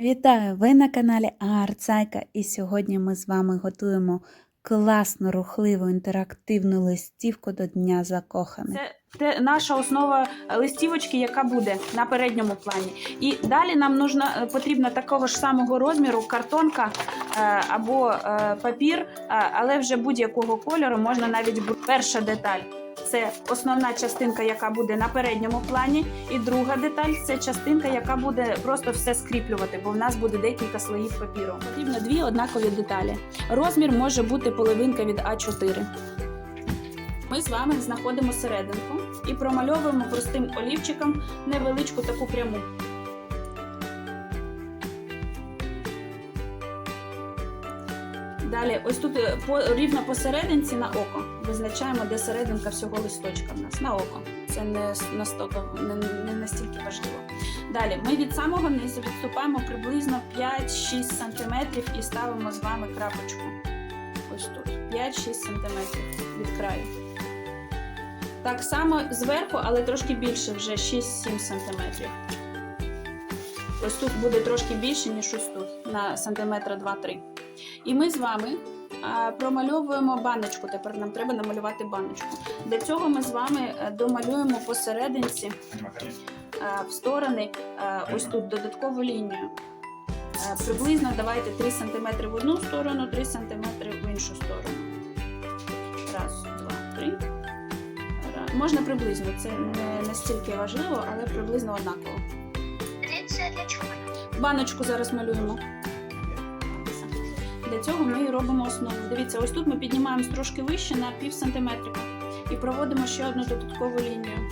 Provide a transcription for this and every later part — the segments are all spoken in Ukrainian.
Вітаю! Ви на каналі Арцайка, і сьогодні ми з вами готуємо класну, рухливу, інтерактивну листівку до Дня закоханих. Це те, наша основа листівочки, яка буде на передньому плані. І далі нам нужна, е, потрібна такого ж самого розміру картонка е, або е, папір, але вже будь-якого кольору можна навіть перша деталь. Це основна частинка, яка буде на передньому плані, і друга деталь це частинка, яка буде просто все скріплювати, бо в нас буде декілька слоїв папіру. Потрібно дві однакові деталі. Розмір може бути половинка від А4. Ми з вами знаходимо серединку і промальовуємо простим олівчиком невеличку таку пряму. Далі, ось тут е, рівно посерединці на око. Визначаємо, де серединка всього листочка в нас на око. Це не настільки, не настільки важливо. Далі, ми від самого низу відступаємо приблизно 5-6 см і ставимо з вами крапочку. Ось тут 5-6 см від краю. Так само зверху, але трошки більше, вже 6-7 см. Ось тут буде трошки більше, ніж ось тут, на сантиметра 2-3. І ми з вами промальовуємо баночку. Тепер нам треба намалювати баночку. Для цього ми з вами е, домалюємо посерединці в сторони ось тут додаткову лінію. Приблизно давайте 3 см в одну сторону, 3 см в іншу сторону. Раз, два, три. Можна приблизно, це не настільки важливо, але приблизно однаково. Для чого? Баночку зараз малюємо. Для цього ми і робимо основу. Дивіться, ось тут ми піднімаємось трошки вище на пів сантиметрика і проводимо ще одну додаткову лінію.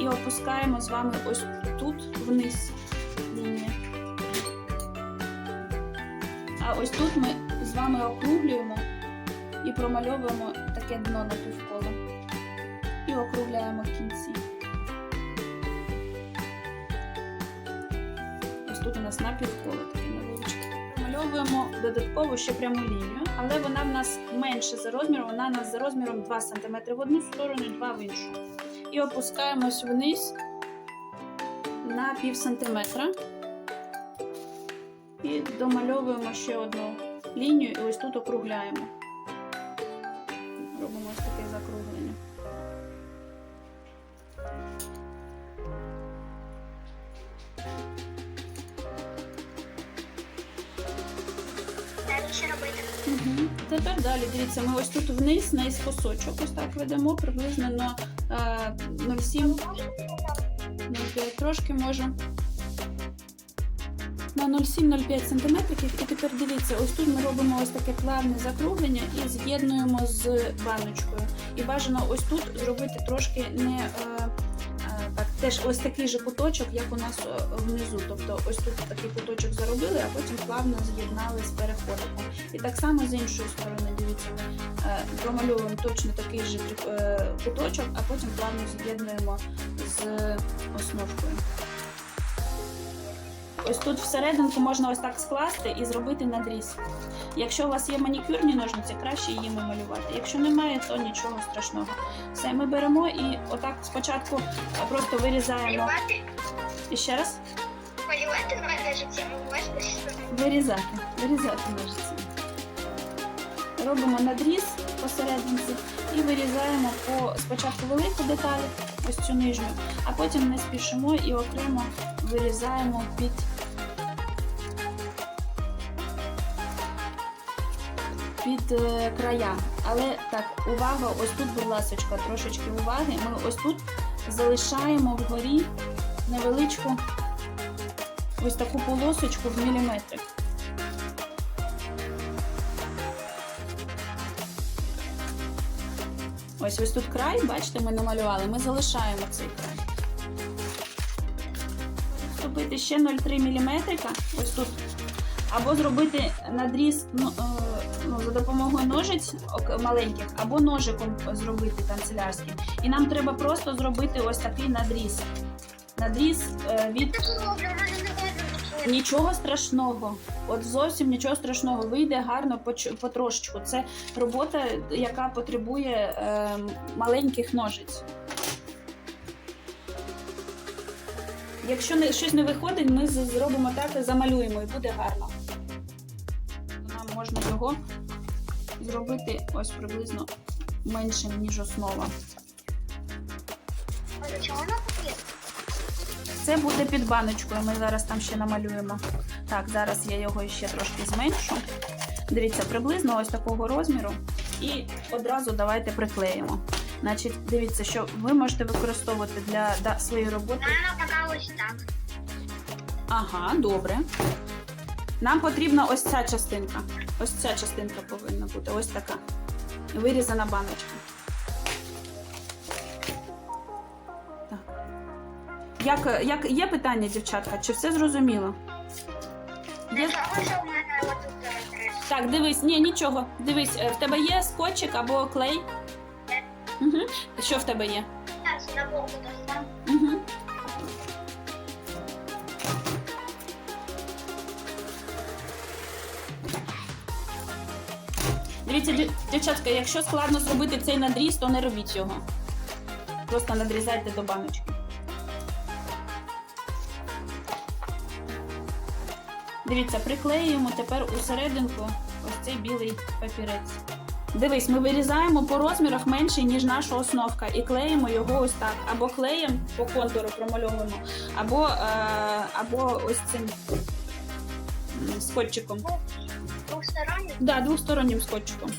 І опускаємо з вами ось тут вниз лінію. А ось тут ми з вами округлюємо і промальовуємо таке дно на півколо. І округляємо кінці. Ось тут у нас напівколо таке додатково ще пряму лінію, але вона в нас менше за розміром, вона у нас за розміром 2 см в одну сторону і 2 в іншу. І опускаємось вниз на пів сантиметра. І домальовуємо ще одну лінію і ось тут округляємо. Робимо ось таке закруглення. Далі, дивіться, ми ось тут вниз, наіскосочок, ось так ведемо приблизно на е, 0,7, 0,5 трошки може. На 0,7-0,5 см. І тепер дивіться, ось тут ми робимо ось таке плавне закруглення і з'єднуємо з баночкою. І бажано ось тут зробити трошки не е, е, теж ось такий же куточок, як у нас е, внизу. Тобто ось тут такий куточок заробили, а потім плавно з'єднали з переходиком. І так само з іншої сторони, дивіться, е, промальовуємо точно такий же е, куточок, а потім плавно з'єднуємо з основкою. Ось тут всерединку можна ось так скласти і зробити надріз. Якщо у вас є манікюрні ножниці, краще її малювати. Якщо немає, то нічого страшного. Все, ми беремо і отак спочатку просто вирізаємо. Малювати? І ще раз Малювати можна? вирізати. Вирізати ножиці. Робимо надріз посерединці і вирізаємо по спочатку велику деталь, ось цю нижню, а потім не спішимо і окремо вирізаємо під. Під е, края. Але так, увага, ось тут, будь ласочка, трошечки уваги. Ми ось тут залишаємо вгорі невеличку ось таку полосочку в міліметрик. Ось ось тут край, бачите, ми намалювали, ми залишаємо цей край. Зробити ще 0,3 мм, ось тут. Або зробити надріз ну, е, ну, за допомогою ножиць маленьких, або ножиком зробити канцелярським. І нам треба просто зробити ось такий надріз. Надріз е, від. Нічого страшного, от зовсім нічого страшного. Вийде гарно потрошечку. Це робота, яка потребує е, маленьких ножиць. Якщо щось не виходить, ми зробимо так замалюємо, і буде гарно. Його зробити ось приблизно меншим, ніж основа. А чого вона? Це буде під баночкою. Ми зараз там ще намалюємо. Так, зараз я його ще трошки зменшу. Дивіться, приблизно ось такого розміру. І одразу давайте приклеїмо. Значить, дивіться, що ви можете використовувати для да, своєї роботи. Вона така ось так. Ага, добре. Нам потрібна ось ця частинка. Ось ця частинка повинна бути. Ось така. Вирізана баночка. Так. Як, як є питання, дівчатка? Чи все зрозуміло? Є? Так, дивись, ні, нічого. Дивись, е, в тебе є скотчик або клей? Угу. Що в тебе є? Угу. Дивіться, дівчатка, якщо складно зробити цей надріз, то не робіть його. Просто надрізайте до баночки. Дивіться, приклеюємо тепер у серединку ось цей білий папірець. Дивись, ми вирізаємо по розмірах менше, ніж наша основка, і клеїмо його ось так. Або клеєм по контуру промальовуємо, або, е, або ось цим скотчиком. Да, двостороннім скотчиком.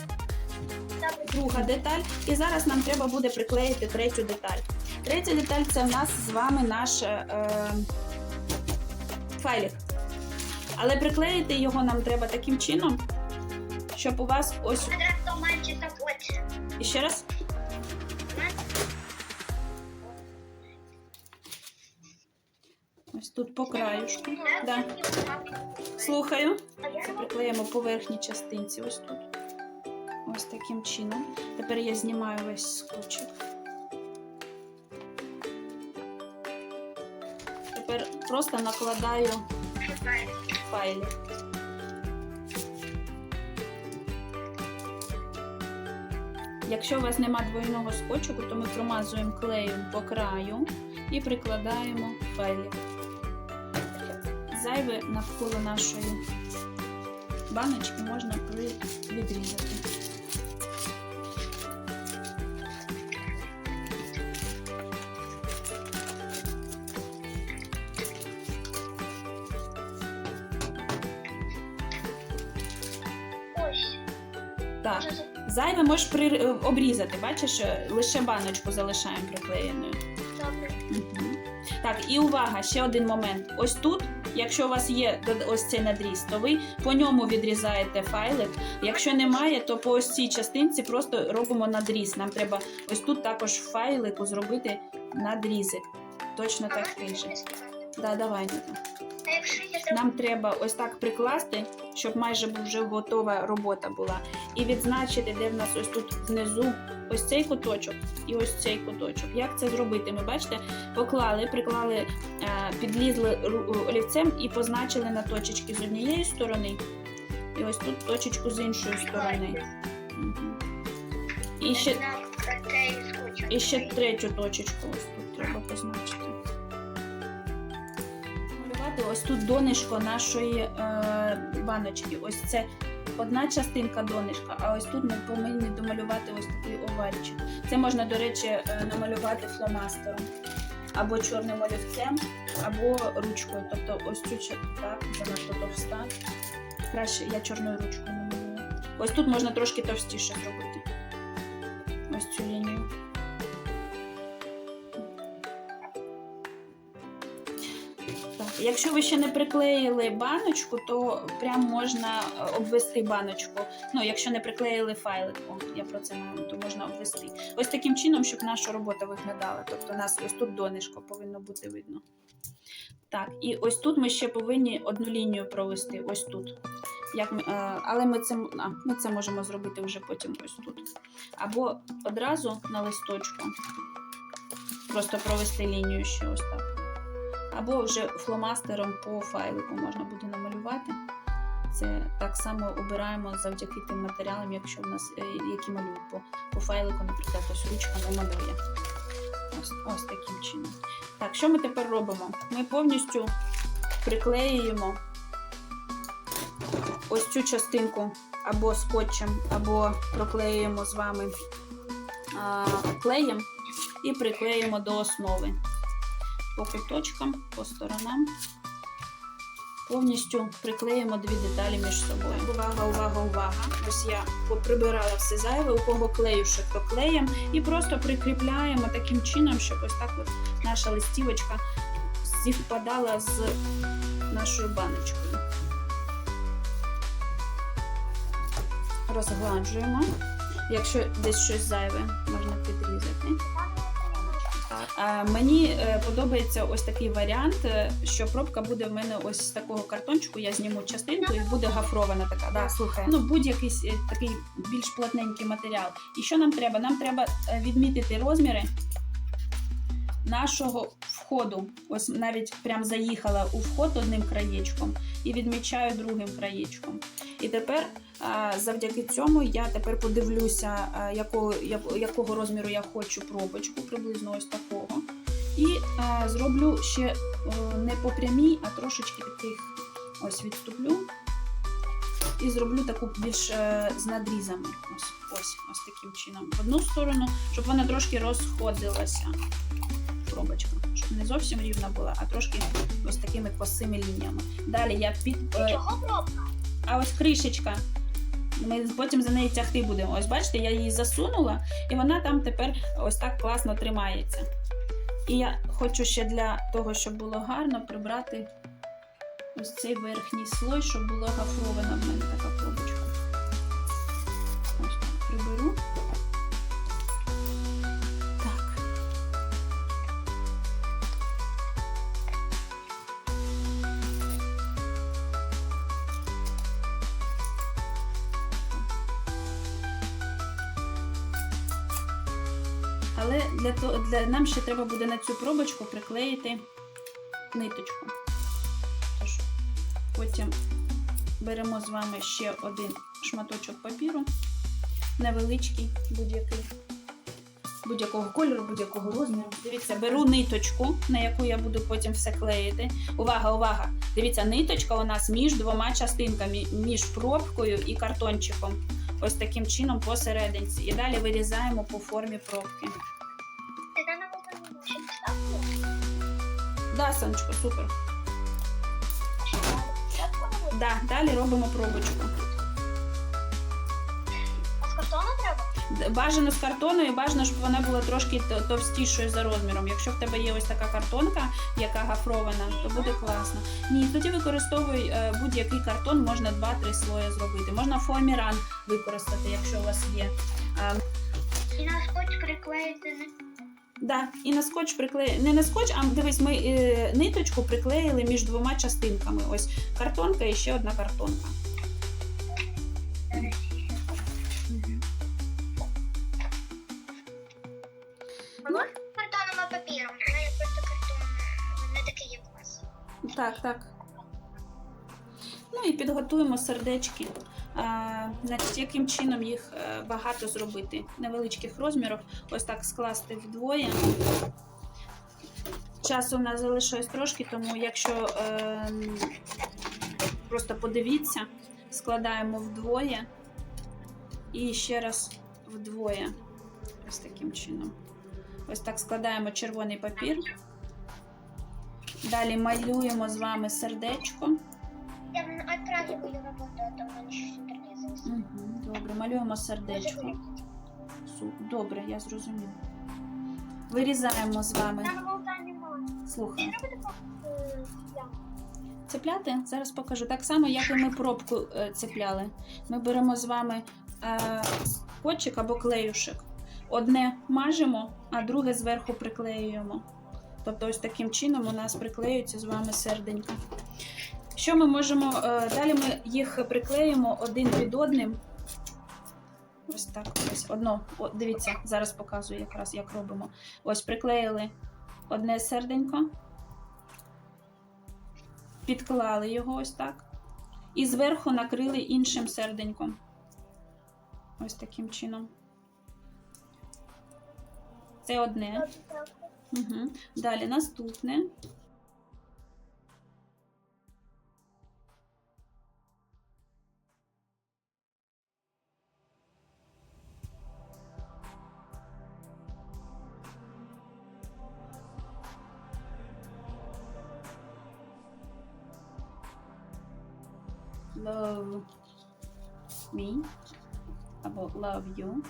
Друга деталь. І зараз нам треба буде приклеїти третю деталь. Третя деталь це в нас з вами наш е, файлик. Але приклеїти його нам треба таким чином, щоб у вас ось. І ще раз. Ось тут по краюшку. Да. Слухаю. Це приклеїмо по верхній частинці. Ось тут. Ось таким чином. Тепер я знімаю весь скотчик. Тепер просто накладаю файли. Якщо у вас нема двойного скотчику, то ми промазуємо клеєм по краю і прикладаємо файлик. Зайве навколо нашої баночки можна відрізати. Ось. Так, зайве можеш при... е, обрізати, бачиш, е, лише баночку залишаємо приклеєною. добре. Мгм. Так, і увага, ще один момент. Ось тут, якщо у вас є ось цей надріз, то ви по ньому відрізаєте файлик. Якщо немає, то по ось цій частинці просто робимо надріз. Нам треба ось тут також в файлику зробити надрізик. Точно А такий же. Да, давай, Нам треба ось так прикласти, щоб майже вже готова робота була. І відзначити, де в нас ось тут внизу ось цей куточок і ось цей куточок. Як це зробити? Ми бачите, поклали, приклали, е, підлізли олівцем і позначили на точечки з однієї сторони. І ось тут точечку з іншої сторони. І ще, і ще третю точечку ось тут треба позначити. Малювати ось тут донишко нашої е, баночки. Ось це одна частинка донишка, а ось тут ми повинні домалювати ось такий овальчик. Це можна, до речі, е, намалювати фломастером. Або чорним олівцем, або ручкою. Тобто ось цю так, занадто товста. Краще я чорною ручкою намалюю. Ось тут можна трошки товстіше зробити. Ось цю лінію. Якщо ви ще не приклеїли баночку, то прям можна е, обвести баночку. Ну, якщо не приклеїли файлик, я про це маю, то можна обвести. Ось таким чином, щоб наша робота виглядала. Тобто, у нас ось тут донишко повинно бути видно. Так, і ось тут ми ще повинні одну лінію провести. Ось тут. Як ми, е, але ми це, а, ми це можемо зробити вже потім ось тут. Або одразу на листочку. Просто провести лінію ще ось так. Або вже фломастером по файлику можна буде намалювати. Це так само обираємо завдяки тим матеріалам, якщо в нас е, які малюють по, по файлику, наприклад, ось ручка не. Ось, ось таким чином. Так, що ми тепер робимо? Ми повністю приклеюємо ось цю частинку або скотчем, або проклеюємо з вами а, клеєм і приклеїмо до основи. По куточкам, по сторонам. Повністю приклеїмо дві деталі між собою. Увага, увага, увага. Ось я поприбирала все зайве, у кого клеюшек, то клеєм. І просто прикріпляємо таким чином, щоб ось так от наша листівочка зівпадала з нашою баночкою. Розгладжуємо. Якщо десь щось зайве, можна підрізати. Мені е, подобається ось такий варіант, е, що пробка буде в мене ось з такого картончику. Я зніму частинку і буде гафрована така. Да, слухай. ну, будь-який е, такий більш плотненький матеріал. І що нам треба? Нам треба відмітити розміри нашого входу. Ось навіть прям заїхала у вход одним краєчком і відмічаю другим краєчком. І тепер завдяки цьому я тепер подивлюся, якого, якого розміру я хочу пробочку, приблизно ось такого. І зроблю ще е, не по прямій, а трошечки таких ось відступлю. І зроблю таку більш е, з надрізами. Ось, ось, ось таким чином. В одну сторону, щоб вона трошки розходилася. Пробочка. Щоб не зовсім рівна була, а трошки ось такими косими лініями. Далі я під. е, Чого а ось кришечка. Ми потім за неї тягти будемо. Ось бачите, я її засунула, і вона там тепер ось так класно тримається. І я хочу ще для того, щоб було гарно, прибрати ось цей верхній слой, щоб було гафрована в мене така пробочка. Але для того, для, нам ще треба буде на цю пробочку приклеїти ниточку. Тож, потім беремо з вами ще один шматочок папіру, невеличкий, будь-який, будь-якого кольору, будь-якого розміру. Дивіться, беру ниточку, на яку я буду потім все клеїти. Увага, увага! Дивіться, ниточка у нас між двома частинками, між пробкою і картончиком. Ось таким чином посерединці. І далі вирізаємо по формі пробки. Да, Сонечко, супер. Да, далі робимо пробочку. Бажано з картону і бажано, щоб вона була трошки товстішою за розміром. Якщо в тебе є ось така картонка, яка гафрована, то буде класно. Ні, тоді використовуй е, будь-який картон, можна 2-3 слої зробити. Можна в формі ран використати, якщо у вас є. І на скотч приклеїти Да, і на скотч приклеїли. Не на скотч, а дивись, ми е, ниточку приклеїли між двома частинками. Ось картонка і ще одна картонка. І підготуємо сердечки. Значить, яким чином їх е, багато зробити? Невеличких розмірів. Ось так скласти вдвоє. Часу в нас залишилось трошки, тому якщо е, просто подивіться, складаємо вдвоє і ще раз вдвоє. Ось таким чином. Ось так складаємо червоний папір. Далі малюємо з вами сердечко. Я відпрацюю роботу, а то в мене щось інтернет. Угу, добре, малюємо сердечко. Добре, я зрозуміла. Вирізаємо з вами. Слухай. Е, ямку? Цепляти зараз покажу. Так само, як і ми пробку е, цепляли. Ми беремо з вами е, скотчик або клеюшик. Одне мажемо, а друге зверху приклеюємо. Тобто, ось таким чином у нас приклеюється з вами серденька. Що ми можемо? е, Далі ми їх приклеїмо один під одним. Ось так. Ось одно. О, дивіться, зараз показую якраз, як робимо. Ось приклеїли одне серденько підклали його ось так. І зверху накрили іншим серденьком. Ось таким чином. Це одне. Угу. Далі наступне. love me, about love you.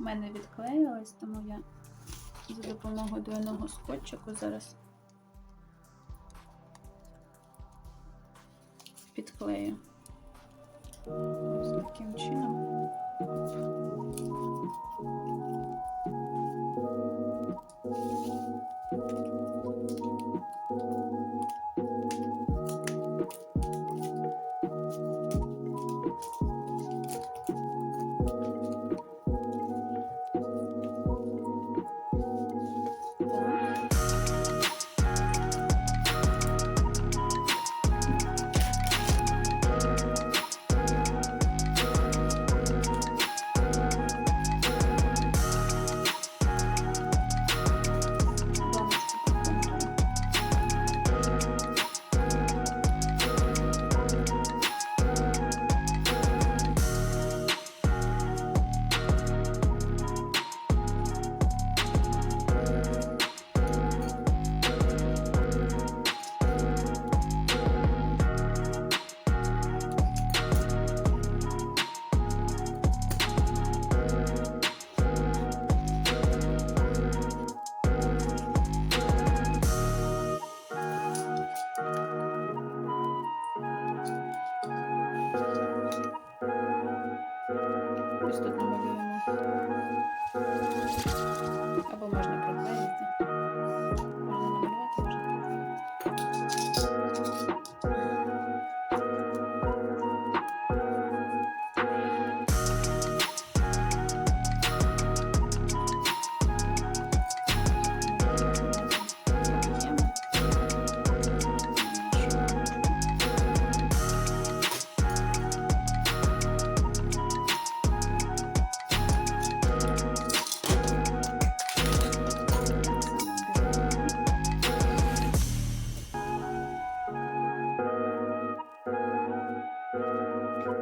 У мене відклеїлось, тому я за допомогою двойного скотчику зараз підклею. Ось таким чином.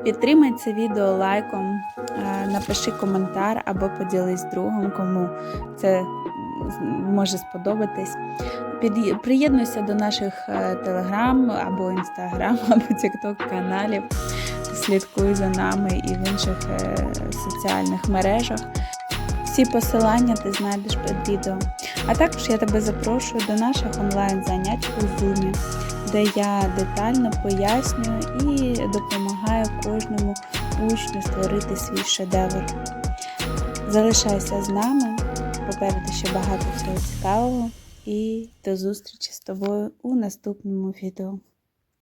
Підтримай це відео лайком, е, напиши коментар або поділись другом, кому це може сподобатись. Приєднуйся до наших телеграм або інстаграм, або тікток каналів. Слідкуй за нами і в інших е, соціальних мережах. Всі посилання ти знайдеш під відео. А також я тебе запрошую до наших онлайн-занять у Zoom, де я детально пояснюю і допомагаю кожному учню створити свій шедевр. Залишайся з нами, попереду ще багато всього цікавого, і до зустрічі з тобою у наступному відео.